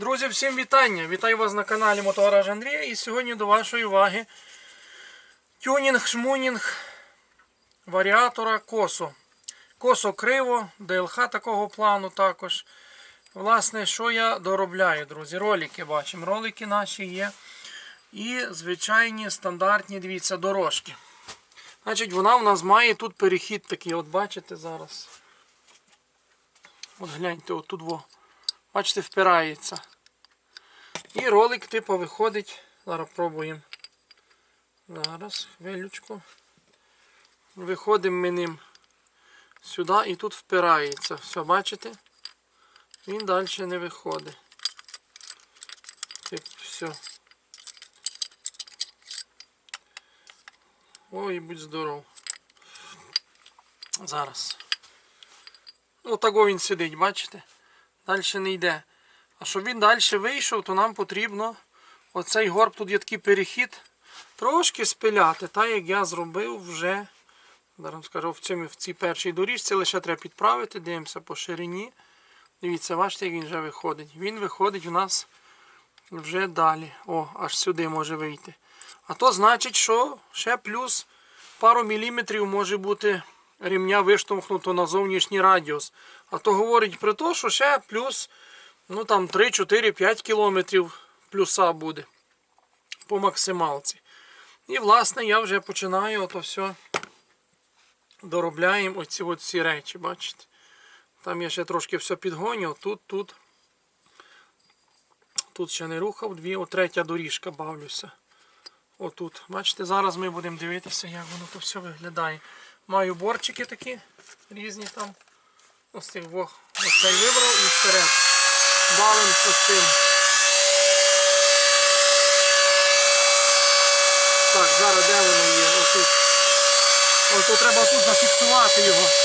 Друзі, всім вітання! Вітаю вас на каналі Мотогараж Андрія. І сьогодні до вашої уваги тюнінг, шмунінг варіатора косо. Косо криво, ДЛХ такого плану також. Власне, що я доробляю, друзі? Ролики бачимо. Ролики наші є. І звичайні стандартні, дивіться, дорожки. Значить, вона в нас має тут перехід такий, от бачите зараз. От гляньте, от тут во. Бачите, впирається. І ролик типу виходить. Зараз пробуємо. Зараз, хвилючку. Виходимо ми ним сюди і тут впирається. Все, бачите? Він далі не виходить. Тип, все. Ой, будь здоров. Зараз. Отако він сидить, бачите? Далі не йде. А щоб він далі вийшов, то нам потрібно оцей горб, тут є такий перехід, трошки спиляти, так як я зробив вже. Зараз скажу, в, цьому, в цій першій доріжці лише треба підправити, дивимося по ширині. Дивіться, бачите, як він вже виходить. Він виходить у нас вже далі. О, аж сюди може вийти. А то значить, що ще плюс пару міліметрів може бути ремня виштовхнуто на зовнішній радіус. А то говорить про те, що ще плюс ну там 3, 4, 5 кілометрів плюса буде по максималці. І власне я вже починаю ото все доробляємо оці от речі, бачите? Там я ще трошки все підгоню, тут, тут. Тут ще не рухав, дві, о, третя доріжка бавлюся. Отут. Бачите, зараз ми будемо дивитися, як воно то все виглядає. Маю борчики такі різні там. Ось цих двох. Ось цей вибрав і вперед. Балим з цим. Так, зараз де воно є? Отут. Ось тут треба тут зафіксувати його.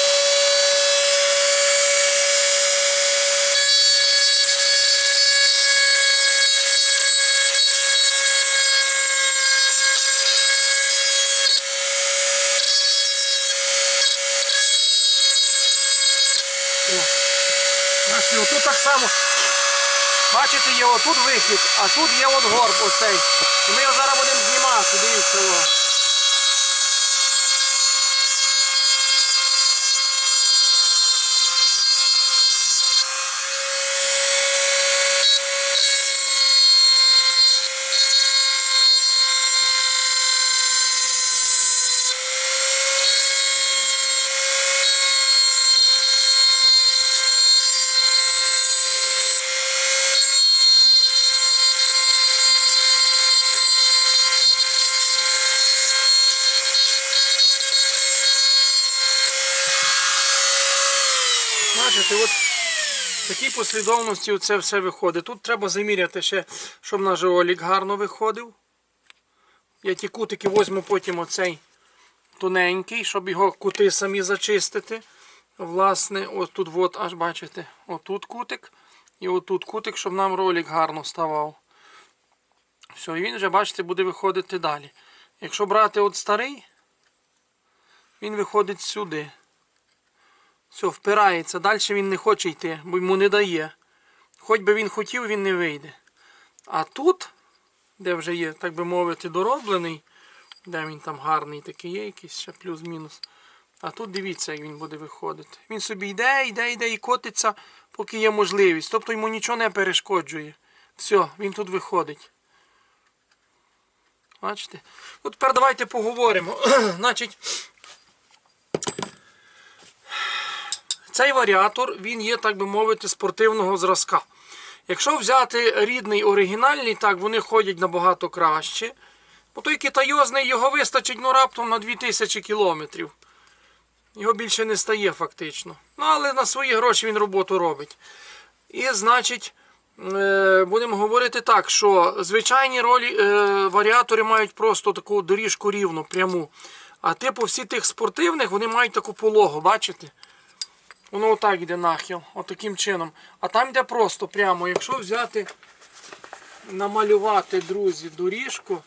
Бачите, отут так само. Бачите, є отут вихід, а тут є от горб оцей. І ми його зараз будемо знімати, дивіться. Бачите, от в такій послідовності це все виходить. Тут треба заміряти ще, щоб наш олік гарно виходив. Я ті кутики візьму потім оцей тоненький, щоб його кути самі зачистити. Власне, ось тут от, аж бачите, отут кутик і отут кутик, щоб нам ролик гарно ставав. Все, і він вже, бачите, буде виходити далі. Якщо брати от старий, він виходить сюди. Все, впирається. Далі він не хоче йти, бо йому не дає. Хоч би він хотів, він не вийде. А тут, де вже є, так би мовити, дороблений, де він там гарний такий є, якийсь ще плюс-мінус. А тут дивіться, як він буде виходити. Він собі йде, йде, йде і котиться, поки є можливість. Тобто йому нічого не перешкоджує. Все, він тут виходить. Бачите? От тепер давайте поговоримо. Значить, Цей варіатор він є, так би мовити, спортивного зразка. Якщо взяти рідний оригінальний, так вони ходять набагато краще. Бо той китайозний його вистачить ну, раптом на 2000 кілометрів. Його більше не стає фактично. Ну, але на свої гроші він роботу робить. І значить, е, будемо говорити так, що звичайні ролі, е, варіатори мають просто таку доріжку рівну, пряму. А типу всі тих спортивних вони мають таку пологу, бачите? Воно отак йде нахил, отаким чином. А там йде просто прямо. Якщо взяти, намалювати, друзі, доріжку.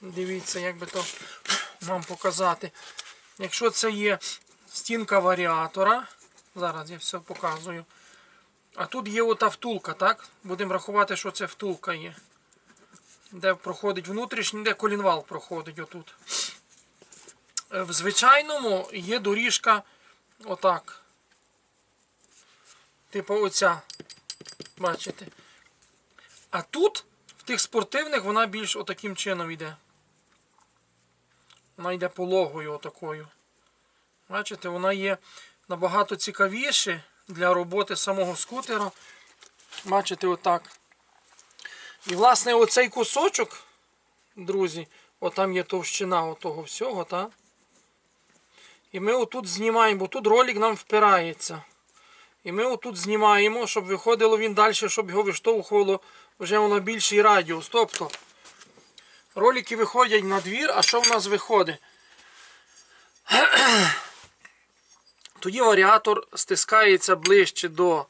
Дивіться, як би то вам показати. Якщо це є стінка варіатора, зараз я все показую. А тут є ота втулка, так? Будемо рахувати, що це втулка є. Де проходить внутрішній, де колінвал проходить отут. Е, В звичайному є доріжка отак. Типу оця. Бачите? А тут, в тих спортивних, вона більш отаким чином йде. Вона йде пологою отакою. Бачите, вона є набагато цікавіше для роботи самого скутера. Бачите, отак. І, власне, оцей кусочок, друзі, отам є товщина отого всього, так? І ми отут знімаємо, бо тут ролик нам впирається. І ми отут знімаємо, щоб виходило він далі, щоб його виштовхувало вже на більший радіус. Тобто ролики виходять на двір, а що в нас виходить? Тоді варіатор стискається ближче до,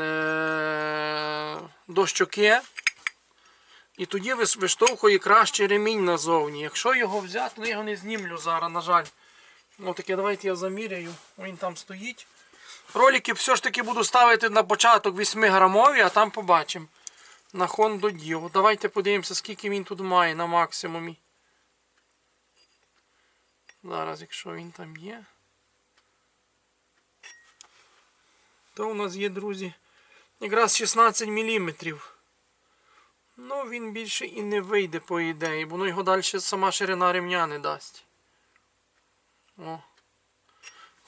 е, до щоки. І тоді виштовхує краще ремінь назовні. Якщо його взяти, ну я його не знімлю зараз, на жаль. Ну таке, давайте я заміряю. Він там стоїть. Ролики все ж таки буду ставити на початок 8 грамові, а там побачимо. На Honda Dio. Давайте подивимося, скільки він тут має на максимумі. Зараз, якщо він там є. То у нас є, друзі, якраз 16 мм. Ну, він більше і не вийде, по ідеї, бо ну його далі сама ширина ремня не дасть. О.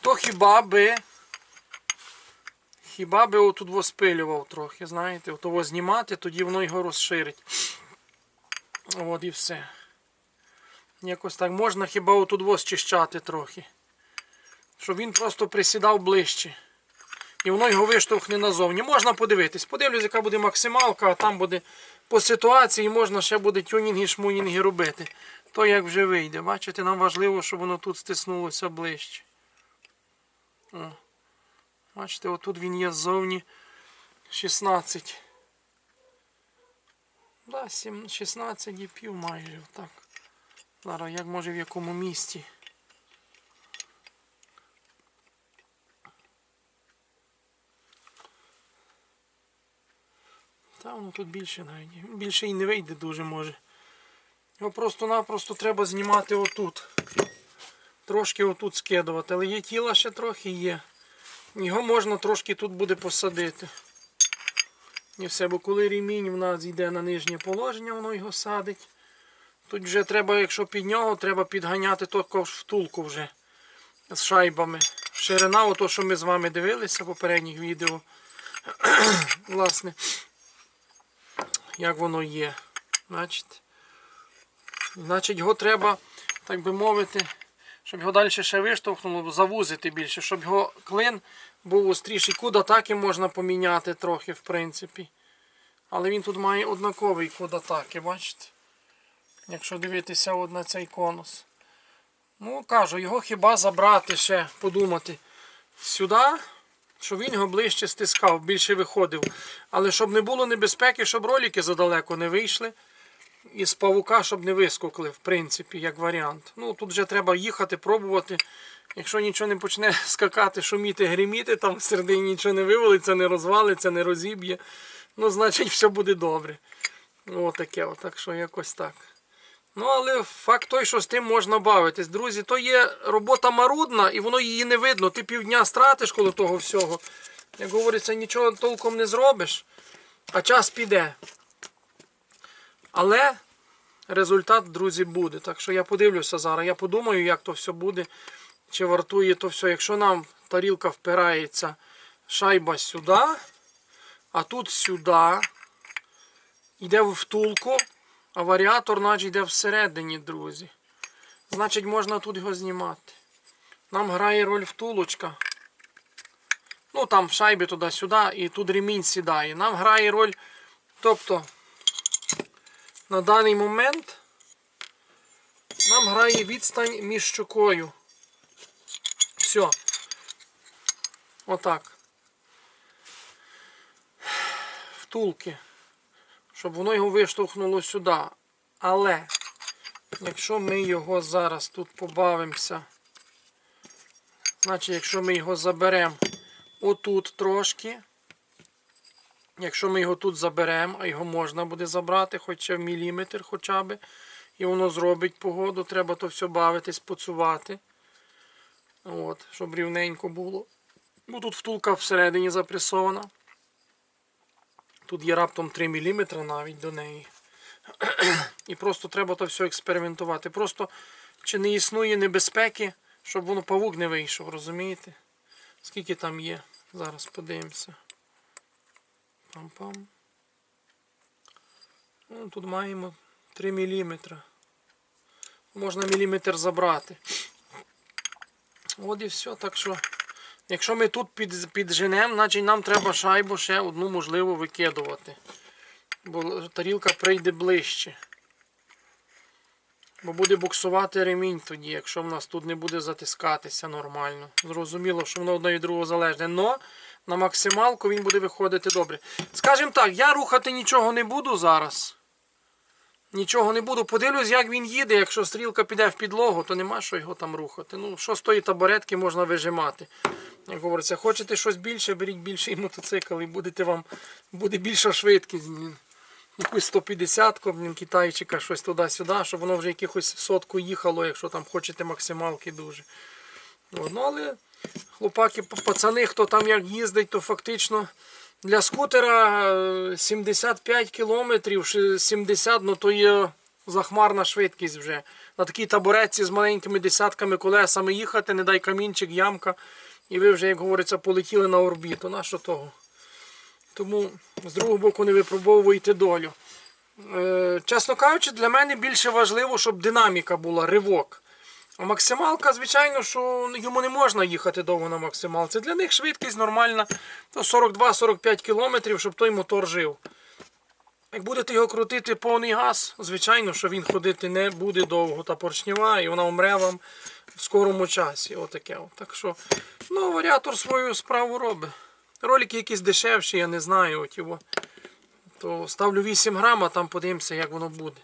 То хіба би. Хіба би отут воспилював трохи, знаєте, того знімати, тоді воно його розширить. От і все. Якось так можна хіба отут возчищати трохи. Щоб він просто присідав ближче. І воно його виштовхне назовні. Можна подивитись. Подивлюсь, яка буде максималка, а там буде по ситуації можна ще буде тюнінги, шмунінги робити. То як вже вийде. Бачите, нам важливо, щоб воно тут стиснулося ближче. О. Бачите, отут він є ззовні 16. Да, 7, 16 і пів майже так. Зараз як може в якому місці. Та воно тут більше навіть. Більше і не вийде дуже може. Його просто-напросто треба знімати отут. Трошки отут скидувати. Але є тіла ще трохи є. Його можна трошки тут буде посадити. І все, бо коли ремінь в нас йде на нижнє положення, воно його садить. Тут вже треба, якщо під нього, треба підганяти тільки втулку вже з шайбами. Ширина, ото, що ми з вами дивилися в попередніх відео. Власне, як воно є. Значить, його треба, так би мовити, щоб його далі ще виштовхнуло, завузити більше, щоб його клин був остріший. Куд атаки можна поміняти трохи, в принципі. Але він тут має однаковий код атаки, бачите? Якщо дивитися от на цей конус. Ну, кажу, його хіба забрати ще, подумати сюди, щоб він його ближче стискав, більше виходив. Але щоб не було небезпеки, щоб ролики задалеко не вийшли. І з павука, щоб не вискокли, в принципі, як варіант. Ну, тут вже треба їхати, пробувати. Якщо нічого не почне скакати, шуміти, гриміти, там всередині нічого не вивалиться, не розвалиться, не розіб'є. Ну, значить, все буде добре. Отаке, от, так що якось так. Ну, але факт той, що з тим можна бавитись. Друзі, то є робота марудна і воно її не видно. Ти півдня стратиш коло того всього. Як говориться, нічого толком не зробиш, а час піде. Але результат, друзі, буде. Так що я подивлюся зараз. Я подумаю, як то все буде. Чи вартує то все. Якщо нам тарілка впирається шайба сюди, а тут сюди, йде в втулку, а варіатор наче йде всередині, друзі. Значить, можна тут його знімати. Нам грає роль втулочка. Ну там шайби туди-сюди і тут ремінь сідає. Нам грає роль. Тобто на даний момент нам грає відстань між щокою. Все. Отак. Втулки. Щоб воно його виштовхнуло сюди. Але, якщо ми його зараз тут побавимося, значить, якщо ми його заберемо отут трошки, Якщо ми його тут заберемо, а його можна буде забрати, хоча в міліметр хоча б, і воно зробить погоду, треба то все бавитись, поцувати. От, щоб рівненько було. Бо тут втулка всередині запресована. Тут є раптом 3 мм навіть до неї. І просто треба то все експериментувати. Просто чи не існує небезпеки, щоб воно павук не вийшов, розумієте? Скільки там є? Зараз подивимося. Пам-пам. Ну, тут маємо 3 мм. Можна міліметр забрати. От і все. Так що, якщо ми тут під, підженемо, значить нам треба шайбу ще одну можливо викидувати. Бо тарілка прийде ближче. Бо буде буксувати ремінь тоді, якщо в нас тут не буде затискатися нормально. Зрозуміло, що воно одне від другого залежне. Но на максималку він буде виходити добре. Скажімо так, я рухати нічого не буду зараз. Нічого не буду. Подивлюсь, як він їде. Якщо стрілка піде в підлогу, то нема що його там рухати. Ну, що з тої табуретки можна вижимати. Як говориться, хочете щось більше, беріть більший мотоцикл і будете вам буде більша швидкість. Якусь 150 блін, китайчика, щось туди-сюди, щоб воно вже якихось сотку їхало, якщо там хочете максималки дуже. Ну, але хлопаки, пацани, хто там як їздить, то фактично для скутера е, 75 кілометрів, 70, ну то є захмарна швидкість вже. На такій табуретці з маленькими десятками колесами їхати, не дай камінчик, ямка, і ви вже, як говориться, полетіли на орбіту. На що того? Тому з другого боку не випробовуйте долю. Е, чесно кажучи, для мене більше важливо, щоб динаміка була, ривок. Максималка, звичайно, що йому не можна їхати довго на максималці. Для них швидкість нормальна, то 42-45 км, щоб той мотор жив. Як будете його крутити повний газ, звичайно, що він ходити не буде довго та поршнева, і вона умре вам в скорому часі. Отаке. от. Так що, ну, варіатор свою справу робить. Ролики якісь дешевші, я не знаю. От його. То ставлю 8 грам, а там подивимося, як воно буде.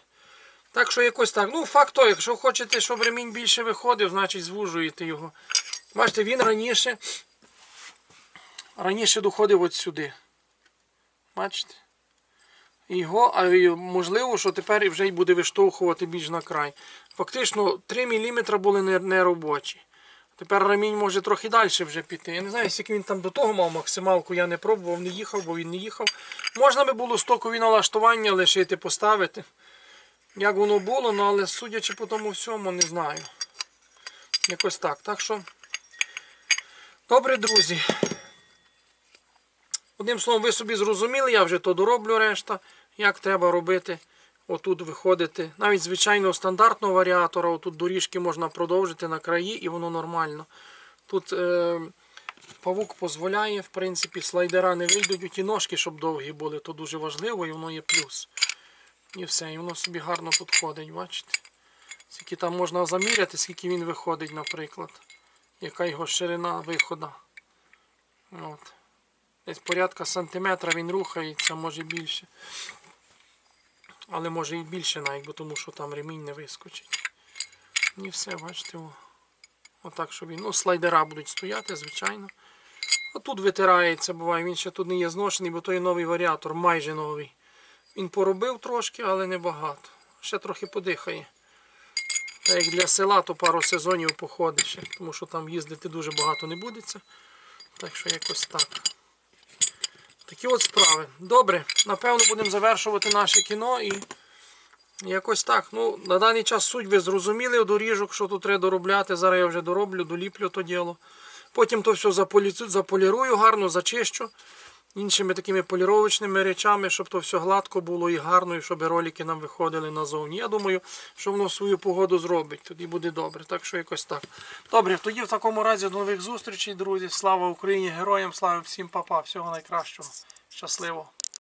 Так що якось так. Ну, факт той, якщо хочете, щоб ремінь більше виходив, значить звужуєте його. Бачите, він раніше раніше доходив от сюди. Бачите? Його, а можливо, що тепер вже й буде виштовхувати більш на край. Фактично 3 мм були не- неробочі. Тепер ремінь може трохи далі вже піти. Я не знаю, скільки він там до того мав максималку, я не пробував, не їхав, бо він не їхав. Можна би було стокові налаштування лишити, поставити. Як воно було, ну, але судячи по тому всьому, не знаю. Якось так. Так що. Добре, друзі. Одним словом, ви собі зрозуміли, я вже то дороблю решта, як треба робити. Отут виходити. Навіть звичайного стандартного варіатора, отут доріжки можна продовжити на краї і воно нормально. Тут е, павук дозволяє, в принципі, слайдера не вийдуть у ті ножки, щоб довгі були, то дуже важливо і воно є плюс. І все, і воно собі гарно тут ходить, бачите? Скільки там можна заміряти, скільки він виходить, наприклад. Яка його ширина виходу. От. Десь порядка сантиметра він рухається, може більше. Але може і більше навіть, бо тому що там ремінь не вискочить. І все, бачите. О. Отак, щоб він. Ну, слайдера будуть стояти, звичайно. А тут витирається, буває, він ще тут не є зношений, бо той новий варіатор, майже новий. Він поробив трошки, але не багато. Ще трохи подихає. Та як для села, то пару сезонів походить ще, тому що там їздити дуже багато не будеться. Так що якось так. Такі от справи. Добре, напевно, будемо завершувати наше кіно і якось так. Ну, на даний час суть ви зрозуміли доріжок, що тут треба доробляти. Зараз я вже дороблю, доліплю то діло. Потім то все заполірую гарно, зачищу іншими такими поліровочними речами, щоб то все гладко було і гарно, і щоб ролики нам виходили назовні. Я думаю, що воно свою погоду зробить. Тоді буде добре. Так що якось так. Добре, тоді в такому разі нових зустрічей, друзі. Слава Україні, героям, слава всім папа, всього найкращого. Щасливо.